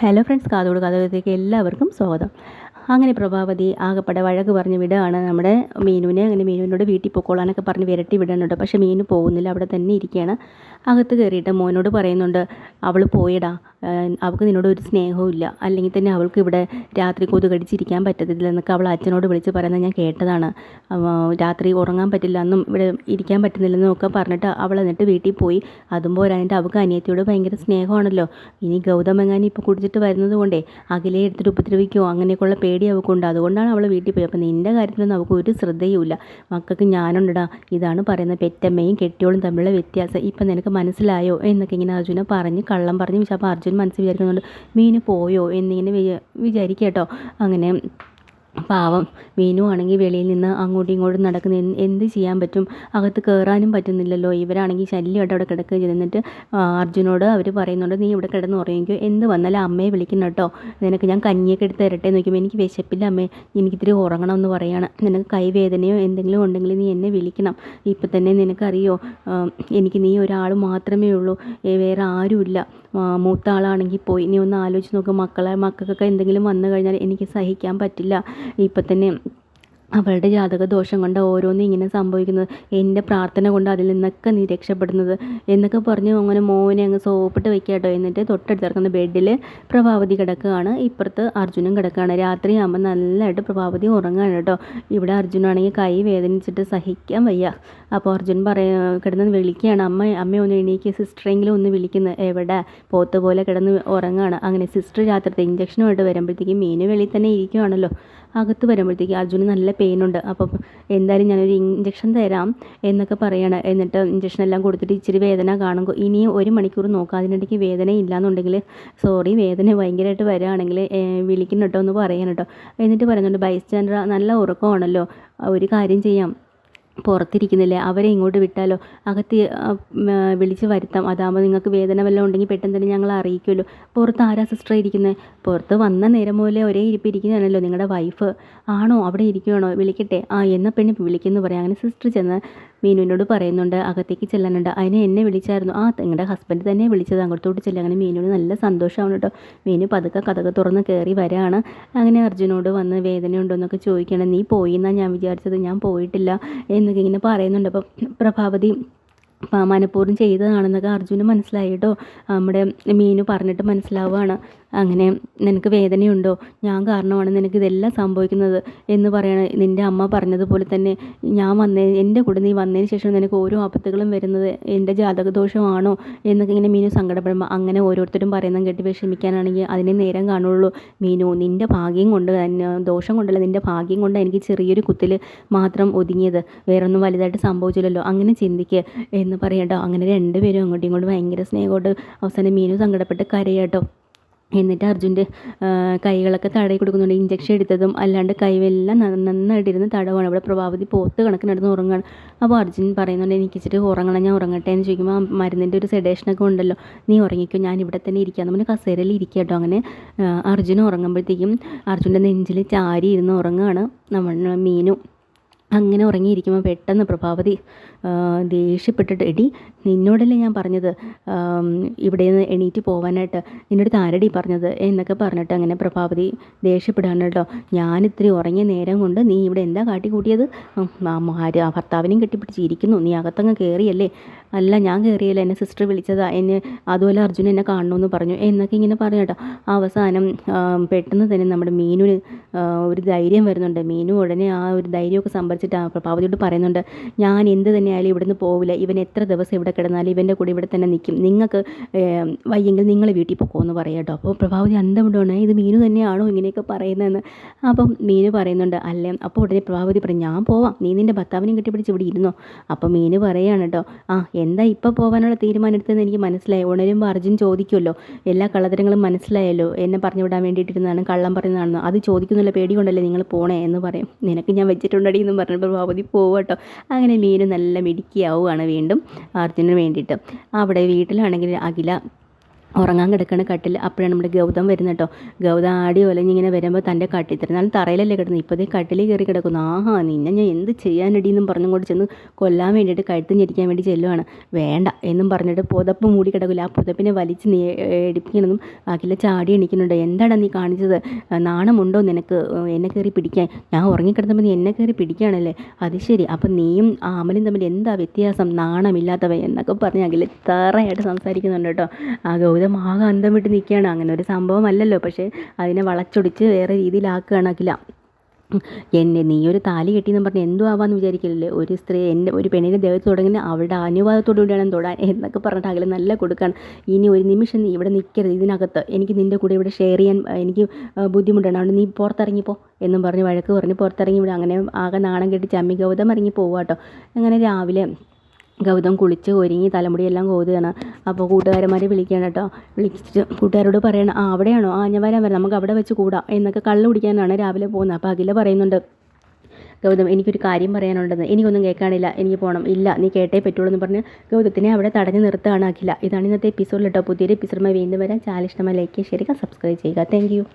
Hello friends കാതോട് കാതോടത്തേക്ക് എല്ലാവർക്കും സ്വാഗതം. അങ്ങനെ പ്രഭാവതി ആകെപ്പടെ വഴക്ക് പറഞ്ഞ് വിടുകയാണ് നമ്മുടെ മീനുവിനെ. അങ്ങനെ മീനുവിനോട് വീട്ടിൽ പൊക്കോളാനൊക്കെ പറഞ്ഞ് വിരട്ടി വിടാനുണ്ട്. പക്ഷേ മീനു പോകുന്നില്ല അവിടെ തന്നെ ഇരിക്കുകയാണ്. അകത്ത് കയറിയിട്ട് മോനോട് പറയുന്നുണ്ട് അവൾ പോയടാ. അവൾക്ക് നിന്നോട് ഒരു സ്നേഹവും ഇല്ല. അല്ലെങ്കിൽ തന്നെ അവൾക്ക് ഇവിടെ രാത്രി കൊതുകടിച്ചിരിക്കാൻ പറ്റത്തില്ല എന്നൊക്കെ അവൾ അച്ഛനോട് വിളിച്ച് പറയുന്നത് ഞാൻ കേട്ടതാണ്. രാത്രി ഉറങ്ങാൻ പറ്റില്ല എന്നും ഇവിടെ ഇരിക്കാൻ പറ്റുന്നില്ലെന്നും ഒക്കെ പറഞ്ഞിട്ട് അവൾ എന്നിട്ട് വീട്ടിൽ പോയി. അതും പോരാഞ്ഞിട്ട് അവൾക്ക് അനിയത്തിയോട് ഭയങ്കര സ്നേഹമാണല്ലോ. ഇനി ഗൗതമെങ്ങാനും ഇപ്പോൾ കുടിച്ചിട്ട് വരുന്നത് കൊണ്ടേ അകലെ എടുത്തിട്ട് ഉപദ്രവിക്കുമോ അങ്ങനെയൊക്കെയുള്ള പേടി അവൾക്കുണ്ട് അതുകൊണ്ടാണ് അവൾ വീട്ടിൽ പോയി. അപ്പോൾ നിന്റെ കാര്യത്തിലൊന്നും അവൾക്ക് ഒരു ശ്രദ്ധയുമില്ല മക്കൾക്ക് ഞാനുണ്ടടാ. ഇതാണ് പറയുന്നത് പെറ്റമ്മയും കെട്ടിയോളും തമ്മിലുള്ള വ്യത്യാസം. ഇപ്പം നിനക്ക് മനസ്സിലായോ? എന്നൊക്കെ ഇങ്ങനെ അർജുന പറഞ്ഞ് കള്ളം പറഞ്ഞ് അപ്പോൾ അർജുൻ മനസ്സിൽ വിചാരിക്കുന്നുണ്ട് മീന് പോയോ? എന്നിങ്ങനെ വിചാരിക്കുക അങ്ങനെ പാവം മീനു ആണെങ്കിൽ വെളിയിൽ നിന്ന് അങ്ങോട്ടും ഇങ്ങോട്ടും നടക്കുന്ന എന്ത് ചെയ്യാൻ പറ്റും? അകത്ത് കയറാനും പറ്റുന്നില്ലല്ലോ. ഇവരാണെങ്കിൽ ശല്യമായിട്ട് അവിടെ കിടക്കുകയും ചെയ്തു. എന്നിട്ട് അർജുനോട് അവർ പറയുന്നുണ്ട് നീ ഇവിടെ കിടന്ന് ഉറങ്ങിക്കോ. എന്ത് വന്നാലും അമ്മയെ വിളിക്കണം കേട്ടോ. നിനക്ക് ഞാൻ കഞ്ഞിയൊക്കെ എടുത്ത് തരട്ടെ നോക്കുമ്പോൾ എനിക്ക് വിശപ്പില്ല അമ്മേ. എനിക്കിത്തിരി ഉറങ്ങണം എന്ന് പറയുകയാണ് നിനക്ക് കൈവേദനയോ എന്തെങ്കിലും ഉണ്ടെങ്കിൽ നീ എന്നെ വിളിക്കണം. ഇപ്പം തന്നെ നിനക്കറിയോ എനിക്ക് നീ ഒരാൾ മാത്രമേ ഉള്ളൂ. വേറെ ആരുമില്ല. മൂത്ത ആളാണെങ്കിൽ പോയി. നീ ഒന്ന് ആലോചിച്ച് നോക്ക്. മക്കളെ മക്കൾക്കൊക്കെ എന്തെങ്കിലും വന്നു കഴിഞ്ഞാൽ എനിക്ക് സഹിക്കാൻ പറ്റില്ല. ഇപ്പം തന്നെ അവളുടെ ജാതക ദോഷം കൊണ്ട് ഓരോന്നും ഇങ്ങനെ സംഭവിക്കുന്നത്. എന്റെ പ്രാർത്ഥന കൊണ്ട് അതിൽ നിന്നൊക്കെ നീ രക്ഷപ്പെടുന്നത് എന്നൊക്കെ പറഞ്ഞ് അങ്ങനെ മോനെ അങ്ങ് സോപ്പിട്ട് വെക്കുക കേട്ടോ. എന്നിട്ട് തൊട്ടടുത്തിറക്കുന്ന ബെഡിൽ പ്രഭാവതി കിടക്കുകയാണ്. ഇപ്പുറത്ത് അർജുനും കിടക്കുകയാണ്. രാത്രിയാകുമ്പോൾ നല്ലതായിട്ട് പ്രഭാവതി ഉറങ്ങുകയാണ് കേട്ടോ. ഇവിടെ അർജുനാണെങ്കിൽ കൈ വേദനിച്ചിട്ട് സഹിക്കാൻ വയ്യ. അപ്പോൾ അർജുൻ പറയ കിടന്ന് വിളിക്കുകയാണ്. അമ്മ അമ്മ ഒന്ന് എണീക്ക്. സിസ്റ്ററെങ്കിലും ഒന്ന് വിളിക്കുന്നത് എവിടെ? പോത്ത് പോലെ കിടന്ന് ഉറങ്ങുകയാണ്. അങ്ങനെ സിസ്റ്റർ രാത്രിത്തെ ഇഞ്ചക്ഷനുമായിട്ട് വരുമ്പോഴത്തേക്കും മീന് വെളിയിൽ തന്നെ ഇരിക്കുവാണല്ലോ. അകത്ത് വരുമ്പോഴത്തേക്ക് അർജുന് നല്ല പെയിനുണ്ട് അപ്പം എന്തായാലും ഞാനൊരു ഇഞ്ചക്ഷൻ തരാം എന്നൊക്കെ പറയാണ്. എന്നിട്ട് ഇഞ്ചക്ഷൻ എല്ലാം കൊടുത്തിട്ട് ഇച്ചിരി വേദന കാണും ഇനിയും ഒരു മണിക്കൂർ നോക്കാം. അതിനിടയ്ക്ക് വേദന ഇല്ലയെന്നുണ്ടെങ്കിൽ സോറി വേദന ഭയങ്കരമായിട്ട് വരികയാണെങ്കിൽ വിളിക്കണം കേട്ടോ എന്ന് എന്നിട്ട് പറയുന്നുണ്ട് ബൈസ്റ്റാൻഡർ നല്ല ഉറക്കമാണല്ലോ. ഒരു കാര്യം ചെയ്യാം. പുറത്തിരിക്കുന്നില്ലേ? അവരെ ഇങ്ങോട്ട് വിട്ടാലോ? അകത്ത് വിളിച്ച് വരുത്താം. അതാകുമ്പോൾ നിങ്ങൾക്ക് വേദന വല്ലതും ഉണ്ടെങ്കിൽ പെട്ടെന്ന് തന്നെ ഞങ്ങൾ അറിയിക്കുമല്ലോ. പുറത്ത് ആരാ സിസ്റ്റർ ഇരിക്കുന്നത് പുറത്ത് വന്ന നേരം പോലെ ഒരേ ഇരിപ്പ് ഇരിക്കുന്നതാണല്ലോ നിങ്ങളുടെ വൈഫ് ആണോ? അവിടെ ഇരിക്കുകയാണോ വിളിക്കട്ടെ. ആ എന്ന പെണ്ണി വിളിക്കുന്നു പറയാം. അങ്ങനെ സിസ്റ്റർ ചെന്ന് മീനുവിനോട് പറയുന്നുണ്ട്. അകത്തേക്ക് ചെല്ലാനുണ്ട്. അതിനെ എന്നെ വിളിച്ചായിരുന്നു. ആ നിങ്ങളുടെ ഹസ്ബൻഡ് തന്നെ വിളിച്ചത്. അങ്ങോട്ടോട്ട് ചെല്ലുക അങ്ങനെ മീനുവിന് നല്ല സന്തോഷമാണ് കേട്ടോ മീനു പതുക്കെ കഥക തുറന്ന് കയറി വരാണ്. അങ്ങനെ അർജുനോട് വന്ന് വേദനയുണ്ടോ എന്നൊക്കെ ചോദിക്കണം. നീ പോയി എന്നാണ് ഞാൻ വിചാരിച്ചത്. ഞാൻ പോയിട്ടില്ല. എന്നൊക്കെ ഇങ്ങനെ പറയുന്നുണ്ട്. അപ്പം പ്രഭാവതി മനഃപൂർവം ചെയ്തതാണെന്നൊക്കെ അർജുന് മനസ്സിലായി കേട്ടോ. നമ്മുടെ മീനു പറഞ്ഞിട്ട് മനസ്സിലാവുകയാണ് അങ്ങനെ നിനക്ക് വേദനയുണ്ടോ? ഞാൻ കാരണമാണ് നിനക്ക് ഇതെല്ലാം സംഭവിക്കുന്നത് എന്ന് പറയണ. നിന്റെ അമ്മ പറഞ്ഞതുപോലെ തന്നെ ഞാൻ വന്നേ എന്റെ കൂടെ നീ വന്നതിന് ശേഷം നിനക്ക് ഓരോ ആപത്തുകളും വരുന്നത് എന്റെ ജാതകദോഷമാണോ എന്നൊക്കെ ഇങ്ങനെ മീനു സങ്കടപ്പെടുമ്പോൾ അങ്ങനെ ഓരോരുത്തരും പറയുന്നത് കേട്ട് വിഷമിക്കാനാണെങ്കിൽ അതിനെ നേരം കാണുള്ളൂ. മീനു നിന്റെ ഭാഗ്യം കൊണ്ട് തന്നെ ദോഷം കൊണ്ടല്ല നിന്റെ ഭാഗ്യം കൊണ്ട് എനിക്ക് ചെറിയൊരു കുത്തിൽ മാത്രം ഒതുങ്ങിയത്. വേറൊന്നും വലുതായിട്ട് സംഭവിച്ചില്ലല്ലോ. അങ്ങനെ ചിന്തിക്കുക എന്ന് പറയട്ടോ. അങ്ങനെ രണ്ടുപേരും അങ്ങോട്ടും ഇങ്ങോട്ടും ഭയങ്കര സ്നേഹമോട്ട് അവസാനം മീനു സങ്കടപ്പെട്ട് കരയാട്ടോ. എന്നിട്ട് അർജുന്റെ കൈകളൊക്കെ തടയി കൊടുക്കുന്നുണ്ട്. ഇഞ്ചക്ഷൻ എടുത്തതും അല്ലാണ്ട് കൈവെല്ലാം നന്നായിട്ടിരുന്ന് തടവാണ്. ഇവിടെ പ്രഭാവതി പോത്ത് കണക്കിന് നടന്ന് ഉറങ്ങുകയാണ് അപ്പോൾ അർജുൻ പറയുന്നുണ്ട് എനിക്ക് ഇച്ചിരി ഉറങ്ങണം ഞാൻ ഉറങ്ങട്ടെ എന്ന് ചോദിക്കുമ്പോൾ മരുന്നിന്റെ ഒരു സെഡേഷനൊക്കെ ഉണ്ടല്ലോ. നീ ഉറങ്ങിക്കോ ഞാൻ ഇവിടെ തന്നെ ഇരിക്കാം. നമ്മൾ കസേരയിൽ ഇരിക്കുക കേട്ടോ അങ്ങനെ. അർജുൻ ഉറങ്ങുമ്പോഴത്തേക്കും അർജുന്റെ നെഞ്ചിൽ ചാരി ഇരുന്ന് ഉറങ്ങുകയാണ് നമ്മൾ മീനും. അങ്ങനെ ഉറങ്ങിയിരിക്കുമ്പോൾ പെട്ടെന്ന് പ്രഭാവതി ദേഷ്യപ്പെട്ടിട്ട് എടി നിന്നോടല്ലേ ഞാൻ പറഞ്ഞത്? ഇവിടെ നിന്ന് എണീറ്റ് പോകാനായിട്ട് നിന്നോട് താരടി പറഞ്ഞത്? എന്നൊക്കെ പറഞ്ഞിട്ട് അങ്ങനെ പ്രഭാവതി ദേഷ്യപ്പെടുകയാണ് കേട്ടോ. ഞാനിത്തിരി ഉറങ്ങിയ നേരം കൊണ്ട് നീ ഇവിടെ എന്താ കാട്ടി കൂട്ടിയത് ഭർത്താവിനെയും കെട്ടിപ്പിടിച്ചിരിക്കുന്നു നീ അകത്തങ്ങ് കയറിയല്ലേ അല്ല ഞാൻ കയറിയല്ല എന്നെ സിസ്റ്റർ വിളിച്ചതാ. എന്നെ അതുപോലെ അർജുൻ എന്നെ കാണണമെന്ന് പറഞ്ഞു. എന്നൊക്കെ ഇങ്ങനെ പറഞ്ഞു കേട്ടോ. അവസാനം പെട്ടെന്ന് തന്നെ നമ്മുടെ മീനുവിന് ഒരു ധൈര്യം വരുന്നുണ്ട്. മീനു ഉടനെ ആ ഒരു ധൈര്യമൊക്കെ സംഭരിച്ചിട്ട് പ്രഭാവതിയോട് പറയുന്നുണ്ട് ഞാൻ എന്ത് തന്നെയായാലും ഇവിടുന്ന് പോവില്ല. ഇവൻ എത്ര ദിവസം ഇവിടെ കിടന്നാലും ഇവന്റെ കൂടെ ഇവിടെ തന്നെ നിൽക്കും നിങ്ങൾക്ക് വയ്യെങ്കിൽ നിങ്ങൾ വീട്ടിൽ പോകുമെന്ന് പറയാം കേട്ടോ അപ്പോൾ പ്രഭാവതി അന്തം വിടുകയാണ് ഇത് മീനു തന്നെയാണോ ഇങ്ങനെയൊക്കെ പറയുന്നതെന്ന്? അപ്പം മീനു പറയുന്നുണ്ട് അല്ലേ. അപ്പോൾ ഉടനെ പ്രഭാവതി പറയും ഞാൻ പോവാം. നീ നിന്റെ ഭർത്താവിനെയും കെട്ടിപ്പിടിച്ച് ഇവിടെ ഇരുന്നോ. അപ്പോൾ മീനു പറയുകയാണ് കേട്ടോ ആ എന്താ ഇപ്പോൾ പോകാനുള്ള തീരുമാനം എടുത്തതെന്ന് എനിക്ക് മനസ്സിലായി. ഉണരുമ്പോൾ അർജുൻ ചോദിക്കുമല്ലോ എല്ലാ കള്ളത്തരങ്ങളും മനസ്സിലായല്ലോ. എന്നെ പറഞ്ഞു വിടാൻ വേണ്ടിയിട്ടിരുന്നാണ് കള്ളം പറയുന്നതാണെന്ന് അത് ചോദിക്കുന്നില്ല പേടി കൊണ്ടല്ലേ നിങ്ങൾ പോണേ? എന്ന് പറയും. നിനക്ക് ഞാൻ വെച്ചിട്ടുണ്ടടി എന്നും പറഞ്ഞപ്പോൾ പ്രഭാവതി കേട്ടോ അങ്ങനെ മീൻ നല്ല മിടുക്കിയാവുകയാണ് വീണ്ടും അർജുനന് വേണ്ടിയിട്ട്. അവിടെ വീട്ടിലാണെങ്കിൽ അഖില ഉറങ്ങാൻ കിടക്കുന്ന കട്ടിൽ അപ്പോഴാണ് നമ്മുടെ ഗൗതം വരുന്നത് കേട്ടോ. ഗൗതം ആടി ഒലഞ്ഞിങ്ങനെ വരുമ്പോൾ തന്റെ കട്ടിൽ തരുന്നാലും തറയിലല്ലേ കിടന്നു ഇപ്പോഴത്തെ കട്ടിൽ കയറി കിടക്കുന്നു. ആഹാ നിന്നെ ഞാൻ എന്ത് ചെയ്യാനടി എന്നും പറഞ്ഞും കൊണ്ട് ചെന്ന് കൊല്ലാൻ വേണ്ടിയിട്ട് കഴുത്ത് ഞെരിക്കാൻ വേണ്ടി ചെല്ലുവാണ്. വേണ്ട എന്നും പറഞ്ഞിട്ട് പുതപ്പ് മൂടി കിടക്കില്ല. ആ പുതപ്പിനെ വലിച്ച് നീ എടുപ്പിക്കണമെന്നും അഖില ചാടി എണിക്കുന്നുണ്ട്. എന്താണ് നീ കാണിച്ചത്? നാണമുണ്ടോ നിനക്ക്? എന്നെ കയറി പിടിക്കാൻ. ഞാൻ ഉറങ്ങിക്കിടന്നപ്പോൾ നീ എന്നെ കയറി പിടിക്കുകയാണല്ലേ? അത് ശരി. അപ്പം നീയും ആ അമലും തമ്മിൽ എന്താ വ്യത്യാസം? നാണമില്ലാത്തവ എന്നൊക്കെ പറഞ്ഞ് അഖില തറയായിട്ട് സംസാരിക്കുന്നുണ്ട് കേട്ടോ. ആ ഗൗതം ആകെ അന്തം വിട്ട് നിൽക്കുകയാണ്. അങ്ങനെ ഒരു സംഭവമല്ലല്ലോ. പക്ഷേ അതിനെ വളച്ചൊടിച്ച് വേറെ രീതിയിലാക്കുകയാണ് അഖില. എന്നെ നീ ഒരു താലി കെട്ടിയെന്ന് പറഞ്ഞ് എന്തോ ആവാന്ന് വിചാരിക്കില്ലല്ലേ ഒരു സ്ത്രീ എന്റെ ഒരു പെണ്ണിന്റെ ദേഹത്ത് തുടങ്ങി അവളുടെ അനുവാദത്തോടു കൂടിയാണ് തൊടാൻ എന്നൊക്കെ പറഞ്ഞിട്ട് അകലെ നല്ല കൊടുക്കാണ്. ഇനി ഒരു നിമിഷം നീ ഇവിടെ നിൽക്കരുത് ഇതിനകത്ത്. എനിക്ക് നിന്റെ കൂടെ ഇവിടെ ഷെയർ ചെയ്യാൻ എനിക്ക് ബുദ്ധിമുട്ടാണ് അതുകൊണ്ട് നീ പുറത്തിറങ്ങിപ്പോ എന്നും പറഞ്ഞ് വഴക്ക് പറഞ്ഞ് പുറത്തിറങ്ങി ഇവിടെ. അങ്ങനെ ആകെ നാണം കെട്ടി ചമ്മി ഗൗതം ഇറങ്ങി പോവാട്ടോ അങ്ങനെ രാവിലെ ഗൗതം കുളിച്ച് ഒരുങ്ങി തലമുടിയെല്ലാം കോതുകയാണ്. അപ്പോൾ കൂട്ടുകാരന്മാരെ വിളിക്കുകയാണ് കേട്ടോ വിളിച്ചിട്ട് കൂട്ടുകാരോട് പറയണം ആ അവിടെയാണോ? ആ ഞാൻ വരാൻ വരാം. നമുക്ക് അവിടെ വെച്ച് കൂടാം. എന്നൊക്കെ കള്ളു കുടിക്കാനാണ് രാവിലെ പോകുന്നത്. അപ്പോൾ അഖില പറയുന്നുണ്ട് ഗൗതം എനിക്കൊരു കാര്യം പറയാനുണ്ടെന്ന്. എനിക്കൊന്നും കേൾക്കാനില്ല. എനിക്ക് പോകണം ഇല്ല നീ കേട്ടേ പറ്റുള്ളൂ എന്ന് പറഞ്ഞ് ഗൗതത്തിനെ അവിടെ തടഞ്ഞു നിർത്തുകയാണ് അഖില. ഇതാണ് ഇന്നത്തെ എപ്പിസോഡിൽ കേട്ടോ പുതിയൊരു എപ്പിസോഡുമായി വീണ്ടും വരാം. ചാനൽ ഇഷ്ടമായി ലൈക്ക് ചെയ്യുക സബ്സ്ക്രൈബ് ചെയ്യുക താങ്ക്